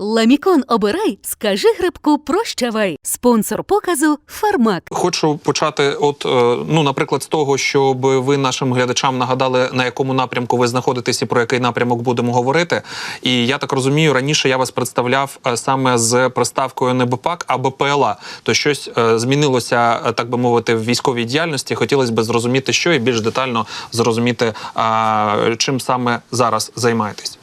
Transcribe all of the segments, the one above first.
Ламікон обирай, скажи грибку прощавай. Спонсор показу Фармак. Хочу почати, от е, ну, наприклад, з того, щоб ви нашим глядачам нагадали, на якому напрямку ви знаходитесь і про який напрямок будемо говорити. І я так розумію, раніше я вас представляв е, саме з приставкою не БПАК, а БПЛА. То щось е, змінилося, так би мовити, в військовій діяльності. Хотілося б зрозуміти, що і більш детально зрозуміти, чим саме зараз займаєтесь.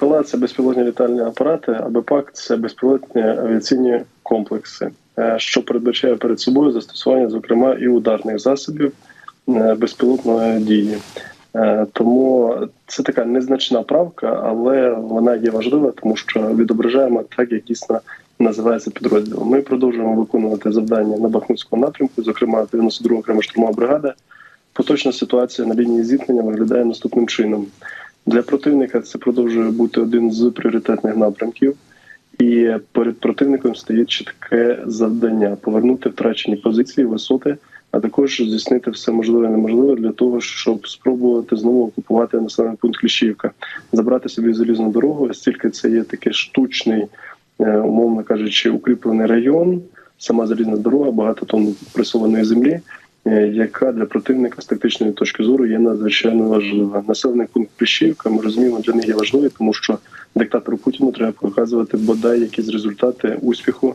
БПЛА це безпілотні літальні апарати, а БПАК це безпілотні авіаційні комплекси, е, що передбачає перед собою застосування, зокрема, і ударних засобів е, безпілотної дії. Е, Тому це така незначна правка, але вона є важлива, тому що відображаємо так, як дійсно називається підрозділ. Ми продовжуємо виконувати завдання на Бахмутському напрямку, зокрема 92 окрема штурмова бригада. Поточна ситуація на лінії зіткнення виглядає наступним чином. Для противника це продовжує бути один з пріоритетних напрямків, і перед противником стоїть чітке завдання повернути втрачені позиції, висоти, а також здійснити все можливе і неможливе для того, щоб спробувати знову окупувати населений пункт Кліщівка, забрати собі залізну дорогу, оскільки це є такий штучний, е, умовно кажучи, укріплений район, сама залізна дорога, багато тонн пресованої землі. Е, Яка для противника з тактичної точки зору є надзвичайно важлива. Населений пункт Кліщівка, ми розуміємо, для них є важливий, тому що диктатору Путіну треба показувати бодай якісь результати успіху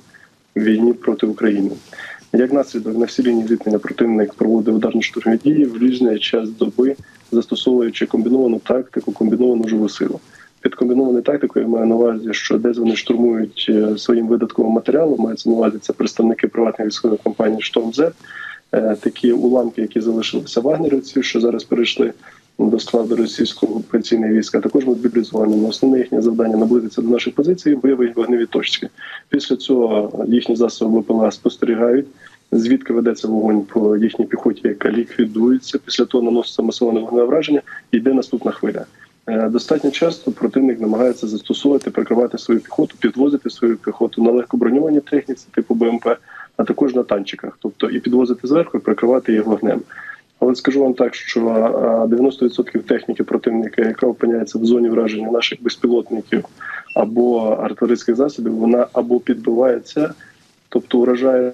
в війні проти України. Як наслідок на всі лінії зіткнення противник проводив ударні штурмові дії в різний час доби, застосовуючи комбіновану тактику, комбіновану живу силу. Під комбінованою тактикою я маю на увазі, що десь вони штурмують е, своїм видатковим матеріалом, мається на увазі це представники приватної військової компанії «Штормзет», е, такі уламки, які залишилися вагнерівців, що зараз перейшли до складу російського окупаційного війська, також мобілізовані. Основне їхнє завдання наблизитися до наших позицій, виявити вогневі точки. Після цього їхні засоби БПЛА спостерігають. Звідки ведеться вогонь по їхній піхоті, яка ліквідується після того наноситься масоване вогневе враження, і йде наступна хвиля. Е, Достатньо часто противник намагається застосувати, прикривати свою піхоту, підвозити свою піхоту на легкоброньованій техніці, типу БМП, а також на танчиках, тобто і підвозити зверху, і прикривати їх вогнем. Але скажу вам так, що а, 90% техніки противника, яка опиняється в зоні враження наших безпілотників або артилерійських засобів, вона або підбивається, тобто уражає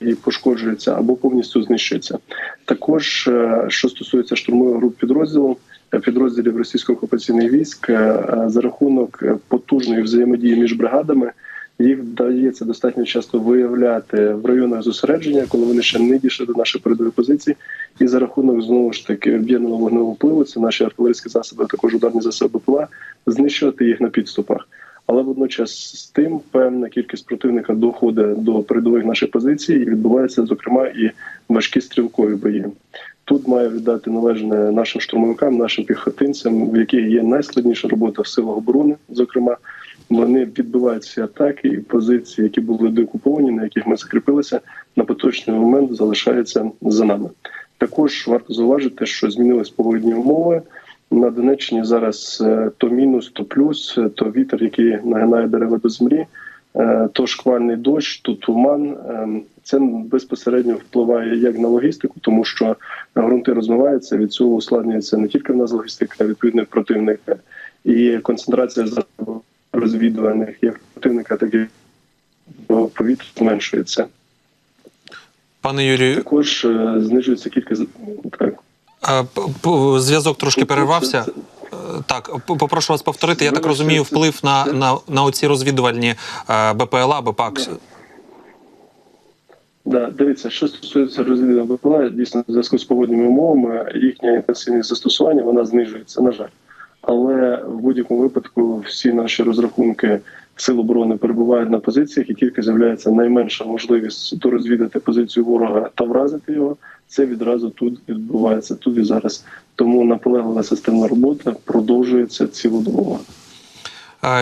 і пошкоджується, або повністю знищується. Також е, що стосується штурмових груп підрозділу, е, підрозділів російських окупаційних військ, е, за рахунок потужної взаємодії між бригадами. Їх вдається достатньо часто виявляти в районах зосередження, коли вони ще не дійшли до нашої передової позиції, і за рахунок знову ж таки об'єднаного вогневого впливу, це наші артилерійські засоби, а також ударні засоби ПЛА, знищувати їх на підступах. Але водночас з тим певна кількість противника доходить до передових наших позицій, і відбуваються зокрема і важкі стрілкові бої. Тут маю віддати належне нашим штурмовикам, нашим піхотинцям, в яких є найскладніша робота в силах оборони. Зокрема, вони відбивають всі атаки і позиції, які були деокуповані, на яких ми закріпилися, на поточний момент залишаються за нами. Також варто зауважити, що змінились погодні умови. На Донеччині зараз е, то мінус, то плюс, е, то вітер, який нагинає дерева до землі, е, то шквальний дощ, то туман. Ем, Це безпосередньо впливає як на логістику, тому що ґрунти розмиваються. Від цього ускладнюється не тільки в нас логістика, а відповідно противника і концентрація розвідуваних як противника, так і повітря зменшується. Пане Юрію, Також знижується кількість так. Зв'язок трошки перервався. Е, Так, попрошу вас повторити. Я так розумію, вплив на, на, на оці розвідувальні е, БПЛА, БПАК. Да, дивіться, що стосується розвідування БПЛА, дійсно в зв'язку з погодними умовами їхня інтенсивність застосування вона знижується, на жаль. Але в будь-якому випадку всі наші розрахунки сил оборони перебувають на позиціях, і тільки з'являється найменша можливість дорозвідати позицію ворога та вразити його. Це відразу тут відбувається тут і зараз. Тому наполеглива системна робота продовжується цілодобово.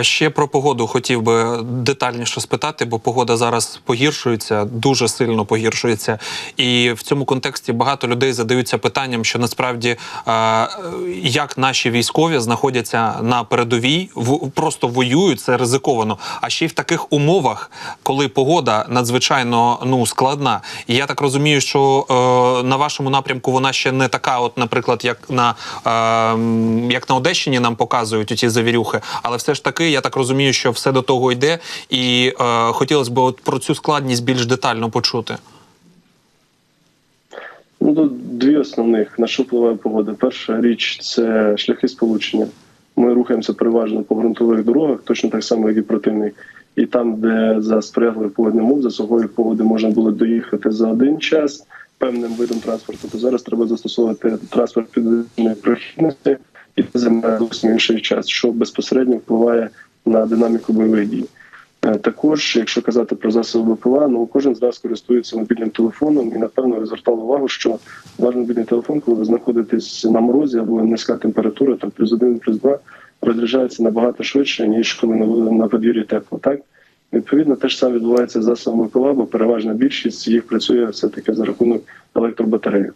Ще про погоду хотів би детальніше спитати, бо погода зараз погіршується, дуже сильно погіршується. І в цьому контексті багато людей задаються питанням, що насправді як наші військові знаходяться на передовій, просто воюють, це ризиковано. А ще й в таких умовах, коли погода надзвичайно ну складна. І я так розумію, що е, на вашому напрямку вона ще не така, от, наприклад, як на, е, як на Одещині нам показують ці завірюхи, але все ж таки таки. Я так розумію, що все до того йде, і е, хотілося б от про цю складність більш детально почути. Ну, тут дві основних на що впливає погода. Перша річ це шляхи сполучення. Ми рухаємося переважно по ґрунтових дорогах, точно так само, як і противник. І там, де за сприятливих погодних умов, за сухої погоди можна було доїхати за один час певним видом транспорту, то зараз треба застосовувати транспорт підвищеної прохідності, і це займає зовсім інший час, що безпосередньо впливає на динаміку бойових дій. Е, Також, якщо казати про засоби БПЛА, ну кожен з нас користується мобільним телефоном, і напевно ви звертали увагу, що ваш мобільний телефон, коли ви знаходитесь на морозі або низька температура, там плюс один, плюс два, розряджається набагато швидше, ніж коли на, подвір'ї тепло. Так відповідно, те ж саме відбувається з засобами БПЛА, бо переважна більшість їх працює все таки за рахунок електробатареїв.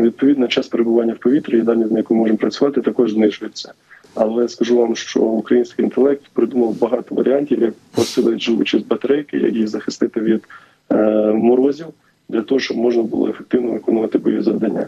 Відповідно, час перебування в повітрі і дальність, на яку можемо працювати, також знижується. Але скажу вам, що український інтелект придумав багато варіантів, як посилити живучість батарейки, як їх захистити від е, морозів, для того, щоб можна було ефективно виконувати бойові завдання.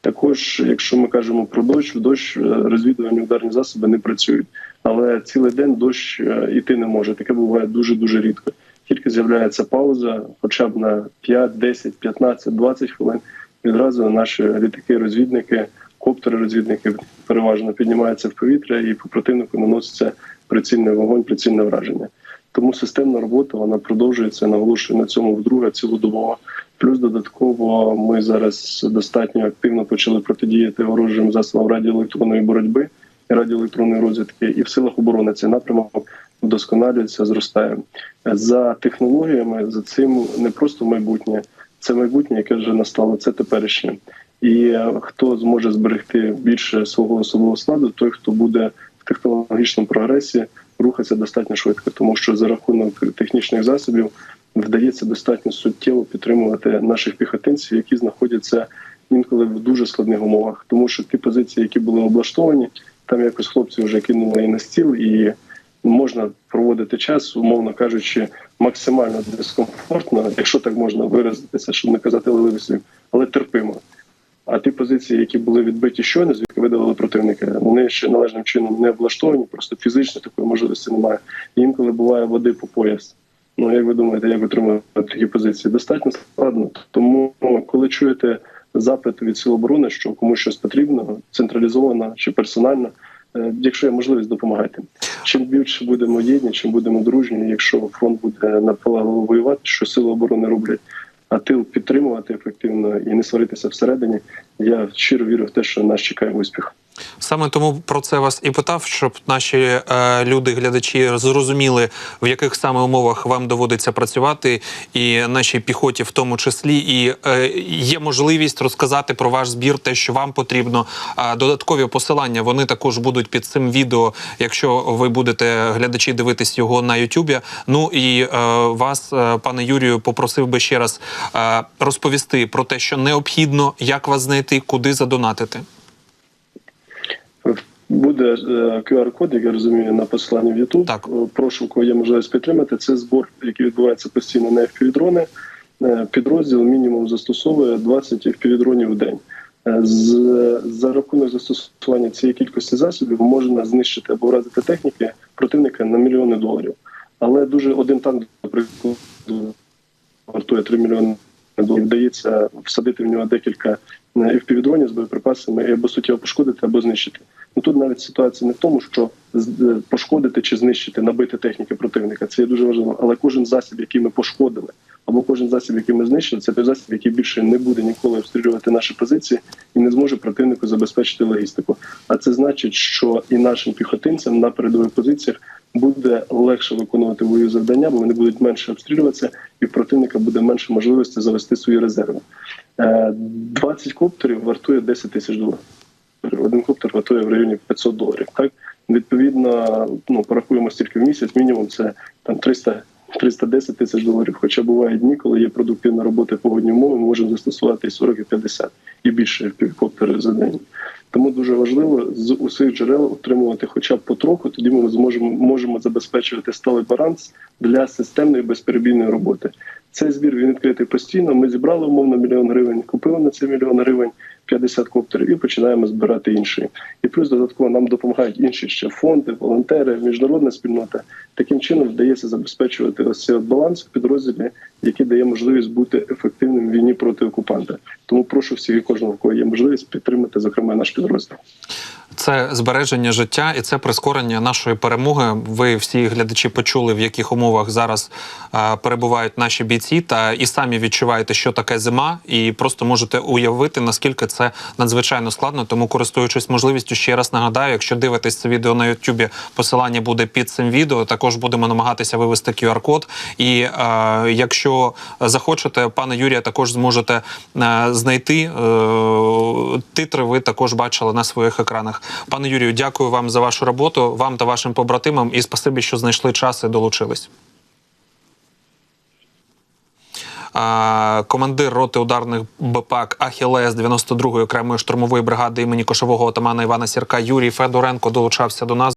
Також, якщо ми кажемо про дощ, в дощ е, розвідувальні ударні засоби не працюють, але цілий день дощ е, іти не може. Таке буває дуже дуже рідко. Тільки з'являється пауза, хоча б на 5, 10, 15, 20 хвилин. Відразу наші літаки-розвідники, коптери-розвідники переважно піднімаються в повітря і по противнику наноситься прицільний вогонь, прицільне враження. Тому системна робота вона продовжується, наголошую на цьому вдруге цілодобово. Плюс додатково ми зараз достатньо активно почали протидіяти ворожим засобам радіоелектронної боротьби і радіоелектронної розвідки, і в силах оборони цей напрямок вдосконалюється, зростає за технологіями. За цим не просто майбутнє, це майбутнє, яке вже настало, це теперішнє. І е, хто зможе зберегти більше свого особового складу, той хто буде в технологічному прогресі рухатися достатньо швидко, тому що за рахунок технічних засобів вдається достатньо суттєво підтримувати наших піхотинців, які знаходяться інколи в дуже складних умовах, тому що ті позиції, які були облаштовані, там якось хлопці вже кинули і на стіл, і можна проводити час, умовно кажучи, максимально дискомфортно, якщо так можна виразитися, щоб не казати лиливості, але терпимо. А ті позиції, які були відбиті щойно, звідки видавали противника, вони ще належним чином не облаштовані, просто фізично такої можливості немає. Інколи буває води по пояс. Ну як ви думаєте, як отримати такі позиції? Достатньо складно. Тому, коли чуєте запит від сил оборони, що комусь щось потрібно, централізовано чи персонально, якщо є можливість, допомагати. Чим більше будемо єдні, чим будемо дружні, якщо фронт буде наполегливо воювати, що сили оборони роблять а тил підтримувати ефективно і не сваритися всередині. Я щиро вірю в те, що нас чекає успіх. Саме тому про це вас і питав, щоб наші е, люди, глядачі, зрозуміли, в яких саме умовах вам доводиться працювати, і нашій піхоті, в тому числі, і е, є можливість розказати про ваш збір, те, що вам потрібно. А додаткові посилання вони також будуть під цим відео, якщо ви будете глядачі дивитись його на Ютубі. Ну і е, вас, е, пане Юрію, попросив би ще раз е, розповісти про те, що необхідно, як вас знайти, куди задонатити. Буде е, QR-код, як я розумію, на посиланні в YouTube. Так. Е, Прошу, кого є можливість підтримати. Це збор, який відбувається постійно на FPV-дрони. Е, Підрозділ мінімум застосовує 20 FPV-дронів в день. З, за рахунок застосування цієї кількості засобів можна знищити або вразити техніки противника на мільйони доларів. Але дуже один танк, наприклад, вартує 3 мільйони. Вдається всадити в нього декілька е, FPV-дронів з боєприпасами і або суттєво пошкодити, або знищити. Ну тут навіть ситуація не в тому, що е, пошкодити чи знищити, набити техніки противника. Це є дуже важливо. Але кожен засіб, який ми пошкодили, або кожен засіб, який ми знищили, це той засіб, який більше не буде ніколи обстрілювати наші позиції і не зможе противнику забезпечити логістику. А це значить, що і нашим піхотинцям на передових позиціях буде легше виконувати бойові завдання, бо вони будуть менше обстрілюватися, і в противника буде менше можливості завести свої резерви. Е, 20 коптерів вартує 10 тисяч доларів. Один коптер вартує в районі 500 доларів. Так відповідно, ну порахуємо стільки в місяць. Мінімум це там 300 310 тисяч доларів. Хоча бувають дні, коли є продуктивна робота погодні умови, ми можемо застосувати і 40, і 50 і більше коптери за день. Тому дуже важливо з усіх джерел отримувати хоча б потроху, тоді ми зможемо можемо забезпечувати сталий баланс для системної безперебійної роботи. Цей збір він відкритий постійно. Ми зібрали умовно мільйон гривень, купили на це мільйон гривень. 50 коптерів і починаємо збирати інші. І плюс додатково нам допомагають інші ще фонди, волонтери, міжнародна спільнота. Таким чином вдається забезпечувати ось цей баланс в підрозділі, який дає можливість бути ефективним в війні проти окупанта. Тому прошу всіх і кожного, кого є можливість підтримати, зокрема наш підрозділ. Це збереження життя і це прискорення нашої перемоги. Ви всі глядачі почули, в яких умовах зараз е, перебувають наші бійці, та і самі відчуваєте, що таке зима, і просто можете уявити, наскільки це надзвичайно складно. Тому, користуючись можливістю, ще раз нагадаю, якщо дивитесь це відео на Ютубі, посилання буде під цим відео. Також будемо намагатися вивести QR-код. І е, якщо захочете, пане Юрія, також зможете е, знайти е, титри. Ви також бачили на своїх екранах. Пане Юрію, дякую вам за вашу роботу, вам та вашим побратимам, і спасибі, що знайшли час і долучились. Командир роти ударних БПАК Ахілес 92-ї окремої штурмової бригади імені кошового отамана Івана Сірка Юрій Федоренко долучався до нас.